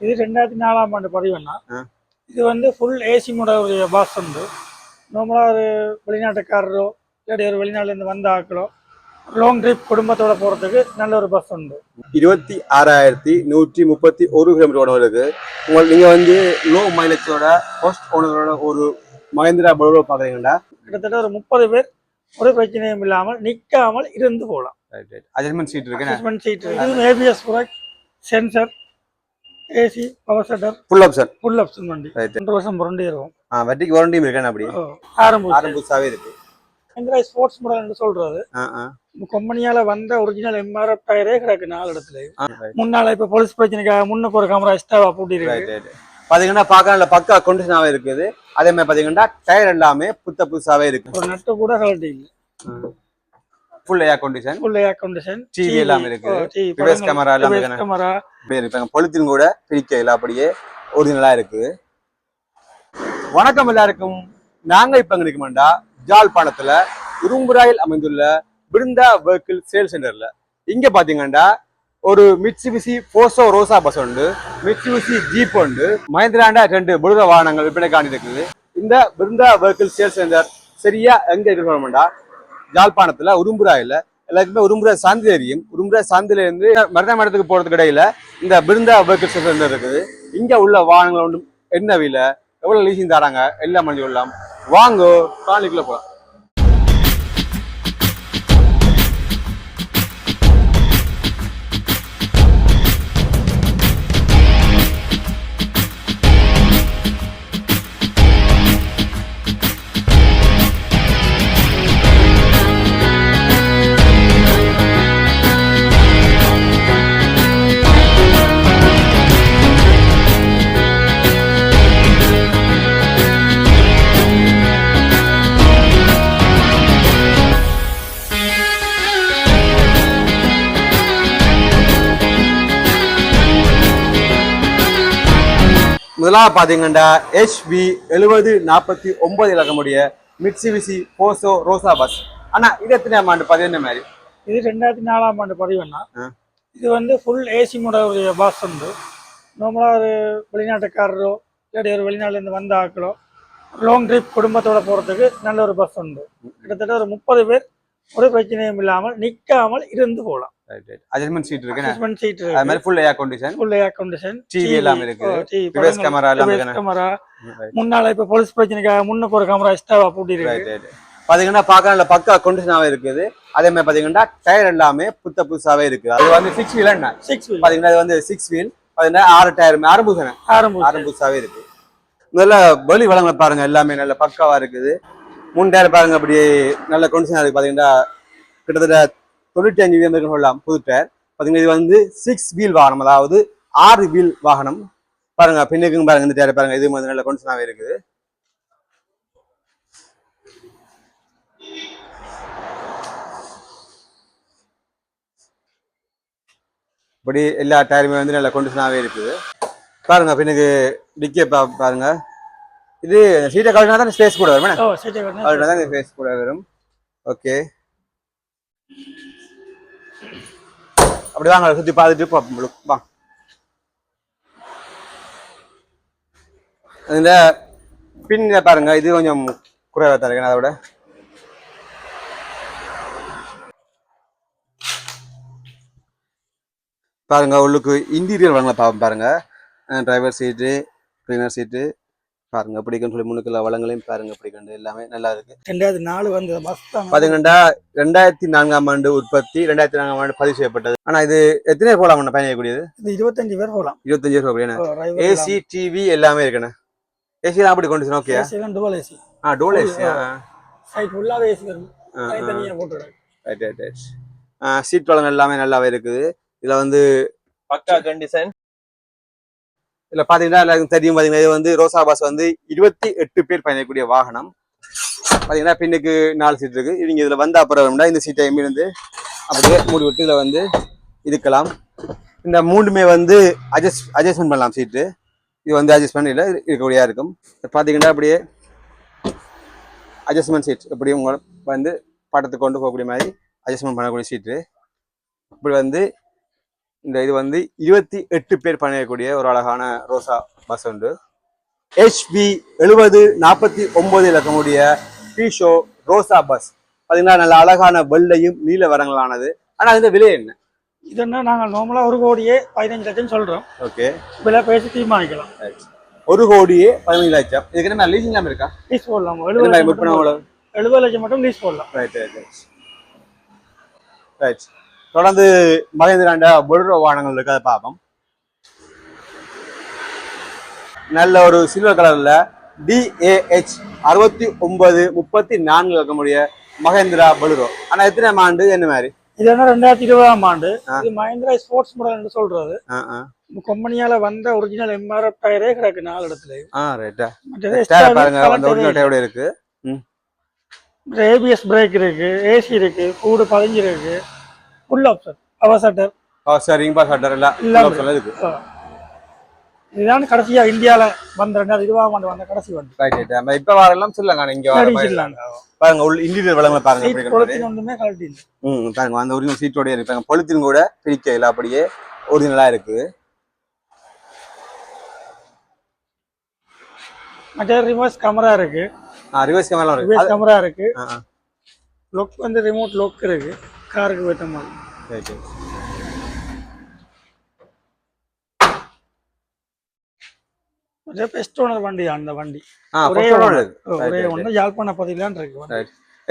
இது ரெண்டாயிரத்தி நாலாம் ஆண்டு பதிவுன்னா. இது வந்து ஃபுல் ஏசி உடைய பஸ் உண்டு. நார்மலாக ஒரு வெளிநாட்டுக்காரரோ இல்லாட்டி ஒரு வெளிநாட்டிலேருந்து வந்த ஆக்களோ லாங் ட்ரிப் குடும்பத்தோட போகிறதுக்கு நல்ல ஒரு பஸ் உண்டு. இருபத்தி ஆறாயிரத்தி நூற்றி முப்பத்தி ஒரு கிலோமீட்டர் ஓடுவதற்கு உங்கள் நீங்கள் வந்து லோ மைலேஜோட ஃபர்ஸ்ட் ஓனரோட ஒரு மகேந்திரா பலோ பார்க்குறீங்கடா கிட்டத்தட்ட ஒரு முப்பது பேர் ஒரு பிரச்சனையும் இல்லாமல் நிற்காமல் இருந்து போகலாம். அட்ஜஸ்ட்மெண்ட் சீட் இருக்கு அசஸ்மெண்ட் சீட் இது ABS brake sensor AC power shutter full option full option வண்டி. ரெண்டு வருஷம் புரண்டி இருக்கும். ஆ வட்டிக்கு வாரண்டியும் இருக்கேன் அப்படி? ஓ, ஆரம்பம் ஆரம் புதுசாகவே இருக்கு. மஹிந்திரா ஸ்போர்ட்ஸ் மாடல்னு சொல்றது கம்பெனியால வந்த ஒரிஜினல் எம்ஆர்எஃப் டயரே கிடக்கு நாலு இடத்துல. முன்னால இப்ப போலீஸ் பிரச்சனைக்காக முன்னுக்கு ஒரு கேமரா ரைட் ரைட் பார்த்தீங்கன்னா பார்க்க நல்ல பக்கா கண்டிஷனாகவே இருக்குது. அதே மாதிரி பார்த்தீங்கன்னா டயர் எல்லாமே புத்த புதுசாகவே இருக்கு. ஒரு நட்டு கூட கலட்டி இல்லை. Full air condition full air condition TV எல்லாம் இருக்கு. Camera எல்லாம் இருக்கு. கேமரா அப்படியே இருப்பாங்க பொலித்தீன் கூட பிரிக்க இல்லை அப்படியே ஒரிஜினலா இருக்கு வணக்கம் எல்லாருக்கும். நாங்க இப்ப எங்க நிற்கமாண்டா உரும்புராயில் அமைந்துள்ள பிருந்தா வெஹிக்கிள் சேல் சென்டர்ல இங்க பாத்தீங்கன்னா ஒரு மிட்சுபிசி போசோ ரோசா பஸ் உண்டு. மிட்சுபிசி ஜீப் உண்டு. மஹிந்திராண்டா ரெண்டு புழுத வாகனங்கள் விற்பனைக்காண்டி இருக்குது இந்த பிருந்தா வெஹிக்கிள் சேல் சென்டர் சரியா எங்க இருக்கணும்டா ஜாழ்ப்பாணத்துல உரும்புராயில எல்லாருக்குமே உரும்புற சாந்தி தெரியும். உரும்புற சாந்தில இருந்து மருதா மடத்துக்கு போறதுக்கு இடையில இந்த பிருந்தா வெஹிக்கிள் இருக்குது. இங்க உள்ள வாகனங்கள் ஒன்றும் என்ன விலை? எவ்வளவு லீசிங் தராங்க? எல்லாம் மணி கொள்ளலாம் வாங்கோ காலனிக்குள்ள போலாம். முதலாவது பாத்தீங்கன்னா HB எழுபது நாற்பத்தி ஒன்பது இலக்கமுடைய மிட்சுபிசி போசோ ரோசா பஸ் ஆனா இது எத்தனை ஆண்டு பதினெண்டு மாதிரி? இது ரெண்டாயிரத்தி நாலாம் ஆண்டு பதிவுன்னா. இது வந்து ஃபுல் ஏசி உடைய பஸ் உண்டு. நார்மலா ஒரு வெளிநாட்டுக்காரரோ இல்லாட்டி ஒரு வெளிநாட்டிலேருந்து வந்த ஆக்களோ லாங் ட்ரிப் குடும்பத்தோட போறதுக்கு நல்ல ஒரு பஸ் உண்டு. கிட்டத்தட்ட ஒரு முப்பது பேர் ஒரு பிரச்சனையும் இல்லாமல் நிற்காமல் இருந்து போகலாம். அட்ஜஸ்ட்மெண்ட் சீட் இருக்கு அசஸ்மெண்ட் சீட் அது மாதிரி full air condition full air condition TV எல்லாம் இருக்கு. எல்லாம் இருக்கு. கேமரா முன்னால இப்ப போலீஸ் பிரச்சனைக்காக முன்னுக்கு ஒரு கேமரா எக்ஸ்ட்ராவா பூட்டிருக்கு ரைட் ரைட் பாத்தீங்கன்னா பார்க்க நல்ல பக்கா கண்டிஷனாவே இருக்குது. அதே மாதிரி பாத்தீங்கன்னா டயர் எல்லாமே புத்த புதுசாவே இருக்கு அது வந்து சிக்ஸ் வீல் என்ன? சிக்ஸ் வீல் பாத்தீங்கன்னா இது வந்து சிக்ஸ் வீல் பாத்தீங்கன்னா ஆறு டயர் ஆரம்பூசன ஆரம்பம் ஆரம் புதுசாவே இருக்கு. நல்ல வெளி வளங்களை பாருங்க எல்லாமே நல்ல பக்காவா இருக்குது. மூணு டயர் பாருங்க அப்படி நல்ல கண்டிஷனா இருக்கு. பாத்தீங்கன்னா கிட்டத்தட்ட தொண்ணூற்றி அஞ்சு வீதம் சொல்லலாம் புது டயர் பாத்தீங்கன்னா இது வந்து சிக்ஸ் வீல் வாகனம் அதாவது ஆறு வீல் வாகனம். பாருங்க பின்னுக்கும் பாருங்க இந்த டயர் பாருங்க. இது வந்து நல்ல கண்டிஷனாவே இருக்குது. இப்படி எல்லா டயருமே வந்து நல்ல கண்டிஷனாகவே இருக்குது. பாருங்க பின்னுக்கு டிக்கே பாருங்க. இது சீட்டை கழினா தான் ஸ்பேஸ் கூட வரும். கழினா தான் ஸ்பேஸ் கூட வரும். ஓகே அப்படி வாங்க சுற்றி பார்த்துட்டு பார்ப்போம் உங்களுக்கு. வா இந்த பின் பாருங்க இது கொஞ்சம் குறைவாக தான் இருக்கு அதோட? பாருங்க உள்ளுக்கு இன்டீரியர் பார்ப்போம் பாருங்க. டிரைவர் சீட்டு கிளீனர் சீட்டு பாருங்க பிடிக்குன்னு சொல்லி முன்னுக்குள்ள வளங்களையும் பாருங்க பிடிக்கண்டு எல்லாமே நல்லா இருக்கு. ரெண்டாயிரத்தி நாலு வந்து பாத்தீங்கன்னா ரெண்டாயிரத்தி நான்காம் ஆண்டு உற்பத்தி ரெண்டாயிரத்தி நான்காம் ஆண்டு பதிவு செய்யப்பட்டது. ஆனா இது எத்தனை பேர் போலாம் பயணிக்கக்கூடியது? இது இருபத்தஞ்சு பேர் போகலாம் இருபத்தஞ்சு பேர் driver ஏசி டிவி எல்லாமே இருக்குண்ணே ஏசி தான் அப்படி கொண்டு ஓகே AC எல்லாம் dual AC. ஆ டோல் ஏசி வரும். தனித்தனியா போட்டுடுறாங்க. ரைட் ரைட் ரைட் சீட் வளங்கள் எல்லாமே நல்லாவே இருக்குது. இதுல வந்து பக்கா கண்டிஷன் இதில் பாத்தீங்கன்னா எல்லாருக்கும் தெரியும் பாத்தீங்கன்னா இது வந்து ரோசா பாஸ் வந்து இருபத்தி எட்டு பேர் பயணிக்கக்கூடிய வாகனம். பாத்தீங்கன்னா பின்னுக்கு நாலு சீட் இருக்கு. இவங்க இதுல வந்த அப்புறம் இந்த சீட்டை இருந்து அப்படியே மூடி விட்டு இதுல வந்து இருக்கலாம் இந்த மூணுமே வந்து அட்ஜஸ்ட் அட்ஜஸ்ட்மெண்ட் பண்ணலாம் சீட்டு இது வந்து அட்ஜஸ்ட்மெண்ட் இல்லை இருக்கக்கூடியா இருக்கும். பாத்தீங்கன்னா அப்படியே அட்ஜஸ்ட்மெண்ட் சீட் எப்படி உங்களை வந்து படத்துக்கு கொண்டு போகக்கூடிய மாதிரி அட்ஜஸ்ட்மெண்ட் பண்ணக்கூடிய சீட்டு இப்படி வந்து இந்த இது வந்து இருபத்தி எட்டு பேர் பயணிக்கக்கூடிய ஒரு அழகான ரோசா பஸ் உண்டு. ஹெச்பி எழுபது நாற்பத்தி ஒன்பது இலக்கமுடைய பீஷோ ரோசா பஸ். பார்த்தீங்கன்னா நல்ல அழகான வெள்ளையும் நீல வரங்களானது. ஆனால் இந்த விலை என்ன? இது என்ன நாங்கள் நார்மலாக ஒரு கோடியே பதினஞ்சு லட்சம் சொல்கிறோம் ஓகே. விலை பேசி தீர்மானிக்கலாம். ஒரு கோடியே பதினஞ்சு லட்சம். இதுக்கு என்ன லீசிங் இல்லாமல் இருக்கா? லீஸ் போடலாம்? எழுபது லட்சம் மட்டும் லீஸ் போடலாம். ரைட் ரைட் ரைட் தொடர்ந்து மகேந்திராண்ட பொருள வாகனங்கள் இருக்கு அதை பார்ப்போம். நல்ல ஒரு சில்வர் கலர்ல டிஏஹெச் அறுபத்தி ஒன்பது முப்பத்தி நான்கு இருக்கக்கூடிய மகேந்திரா பலுரோ ஆனா எத்தனை ஆண்டு? என்ன மாதிரி? இது என்ன ரெண்டாயிரத்தி இருபதாம் ஆண்டு? இது மஹிந்திரா ஸ்போர்ட்ஸ் மாடல் என்று சொல்றது கம்பெனியால வந்த ஒரிஜினல் எம்ஆர்எஃப் டயரே கிடக்கு நாலு இடத்துல. இருக்கு? ஏபிஎஸ் பிரேக் இருக்கு ஏசி இருக்கு கூடு பதிஞ்சு இருக்கு. Full option power shutter power steering power shutter எல்லாம் இருக்கு. இதுதான் கடைசியா இந்தியால வந்த ரெண்டாயிரத்தி இருபதாம் ஆண்டு வந்த கடைசி வண்டி. ரைட் ரைட் நம்ம இப்ப சொல்லுங்க வர மாதிரி. அடிச்சிடலாங்க பாருங்க உள்ள இன்டீரியர் வளங்களை பாருங்க இருக்கு இல்லை. ம் பாருங்க அந்த ஒரிஜினல் சீட்டோடய இருப்பாங்க பொலித்தீன் கூட பிரிக்கல அப்படியே ஒரிஜினலா இருக்கு. மற்ற ரிவர்ஸ் கேமரா இருக்கு. ரிவர்ஸ் கேமரா இருக்கு. ரிவர்ஸ் கேமரா இருக்கு. ஆ, ஆ. லொக் வந்து ரிமோட் லொக் இருக்கு. காருக்கு ஏற்ற மாதிரி. மற்ற பெஸ்ட் ஓனர் வண்டி அந்த வண்டி. ஒரே ஒரே ஒன்று யாழ்ப்பாண பதிலான் இருக்கு.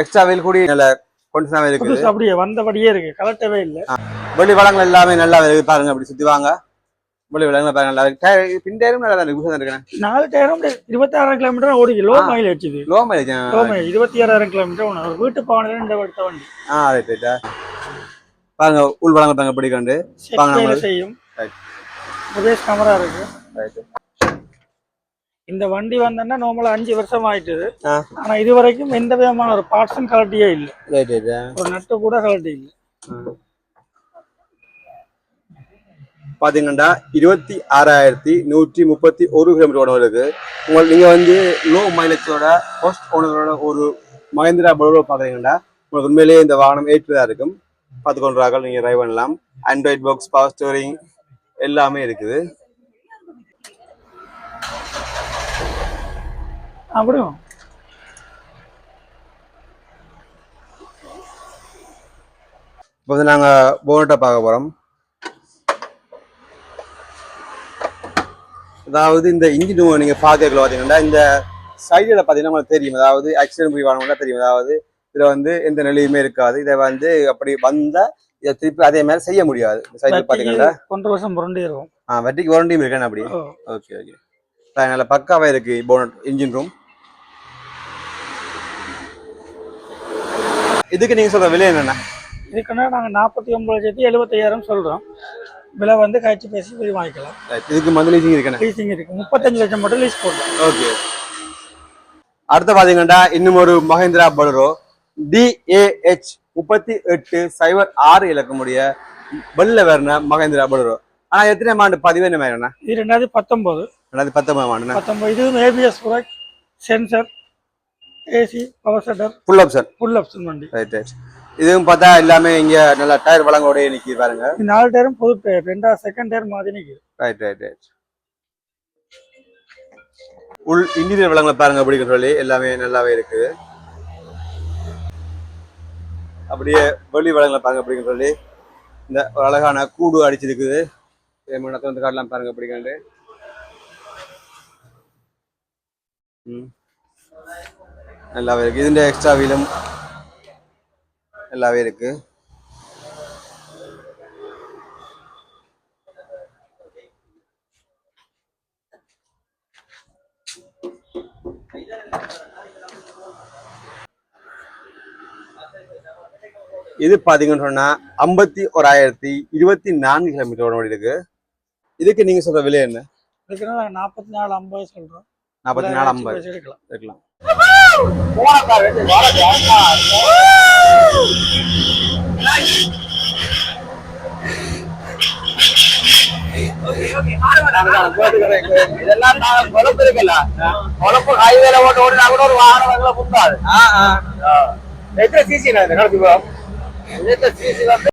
எக்ஸ்ட்ரா வீல் கூடி நல்ல புதுசு அப்படியே வந்தபடியே இருக்கு. கலட்டவே இல்லை. வெளி வளங்கள் எல்லாமே நல்லா இருக்கு. பாருங்க அப்படி சுத்தி வாங்க. பாருங்க நல்லா இருக்கு. பின் டயரும் நல்லா தான் நாலு டயரும் இருபத்தாயிரம் கிலோமீட்டர் ஓடிக்கு லோ. மைலேஜ் இது. லோ மைலேஜ் லோ இருபத்தி ஆறாயிரம் கிலோமீட்டர் ஒன்று வீட்டு பாவனையில இந்த எடுத்த வண்டி. ஆ ரைட் ரைட்டா பாருங்க உள் வளங்கள் பாருங்க எப்படி கண்டு வாங்க செக் நம்ம. செய்யும். ரிவர்ஸ் கேமரா இருக்கு. இந்த வண்டி வந்தோன்னா நார்மலா அஞ்சு வருஷம் ஆயிட்டுது ஆனா இது வரைக்கும் எந்த விதமான ஒரு பார்ட்ஸும் கலட்டியே இல்லை. ஒரு நட்டு கூட கலட்டி இல்லை. பாத்தீங்கன்னா இருபத்தி ஆறாயிரத்தி நூற்றி முப்பத்தி ஒரு கிலோமீட்டர் ஓடம் இருக்கு உங்கள் நீங்க வந்து லோ மைலேஜோட ஃபர்ஸ்ட் ஓனரோட ஒரு மகேந்திரா பலூரோ பாக்குறீங்கன்னா உங்களுக்கு உண்மையிலேயே இந்த வாகனம் ஏற்றுதா இருக்கும். பார்த்து கொண்டார்கள் நீங்க டிரைவ் பண்ணலாம். ஆண்ட்ராய்ட் பாக்ஸ் பவர் ஸ்டோரிங் எல்லாமே இருக்குது. அப்படியும் இப்போ வந்து நாங்க போனட்டை பார்க்க போறோம். அதாவது இந்த இன்ஜின் நீங்க பார்க்கல பாத்தீங்கன்னா இந்த சைடில் பார்த்தீங்கன்னா உங்களுக்கு தெரியும். அதாவது ஆக்சிடென்ட் புரிவானவங்க தெரியும். அதாவது இதுல வந்து எந்த நிலையுமே இருக்காது. இதை வந்து அப்படி வந்தா இதை திருப்பி அதே மாதிரி செய்ய முடியாது. சைடில் பார்த்தீங்கன்னா ஒன்றரை வருஷம் புரண்டு இருக்கும். ஆ வட்டிக்கு வாரண்டியும் இருக்கேன் அப்படி. ஓகே ஓகே நல்ல பக்காவா இருக்கு போனட் இன்ஜின் ரூம் இதுக்கு நீங்க சொல்ற விலை என்னென்ன? இதுக்குன்னா நாங்க நாற்பத்தி ஒன்பது லட்சத்தி எழுபத்தையாயிரம் சொல்றோம். விலை வந்து காய்ச்சி பேசி போய் வாங்கிக்கலாம். இதுக்கு மந்த்லி லீசிங் இருக்கேன் லீசிங் இருக்கு. முப்பத்தஞ்சு லட்சம் மட்டும் லீஸ் போடலாம். ஓகே அடுத்து பாத்தீங்கன்னா இன்னும் ஒரு மஹேந்திரா பலரோ டிஏஹெச் முப்பத்தி எட்டு சைபர் ஆறு இலக்கமுடைய வெள்ள வேறுன மகேந்திரா பலரோ. ஆனா எத்தனை ஆண்டு பதிவு என்ன மாதிரி இது ரெண்டாயிரத்தி பத்தொன்பது ரெண்டாயிரத்தி பத்தொன்பதாம் ஆண்டுண்ணா பத்தொன்பது இதுவும் ABS sensor AC power shutter full option full option வண்டி. ரைட் ரைட் இதுவும் பார்த்தா எல்லாமே இங்க நல்லா டயர் வளங்கோடய நிக்கி பாருங்க. நாலு டயரும் புது டயர் ரெண்டாவது செகண்ட் டயர் மாதிரி நிற்குது ரைட் ரைட் ரைட் உள் இன்டீரியர் வளங்களை பாருங்க அப்படின்னு சொல்லி. எல்லாமே நல்லாவே இருக்குது. அப்படியே வெளி வளங்களை பாருங்க அப்படின்னு சொல்லி. இந்த ஒரு அழகான கூடு அடிச்சிருக்குது. வந்து காட்டலாம் பாருங்க அப்படிங்காண்டு ம். நல்லாவே இருக்கு. இதுன்ற எக்ஸ்ட்ரா வீலும் நல்லாவே இருக்கு. இது பாத்தீங்கன்னு சொன்னா ஐம்பத்தி ஓராயிரத்தி இருபத்தி நான்கு கிலோமீட்டர் ஓடி இருக்கு. இதுக்கு நீங்க சொல்ற விலை என்ன? நாங்கள் நாற்பத்தி நாலு ஐம்பது சொல்றோம். நாற்பத்தி நாலு ஐம்பது. இருக்கலாம். இதெல்லாம் நான் குழப்பு இருக்குல்ல குழப்பு ஹைவேல ஓட்டு ஓடினா கூட ஒரு வாகனம் முந்தாது எத்தனை சிசி நடத்தி எத்தனை சிசி வந்து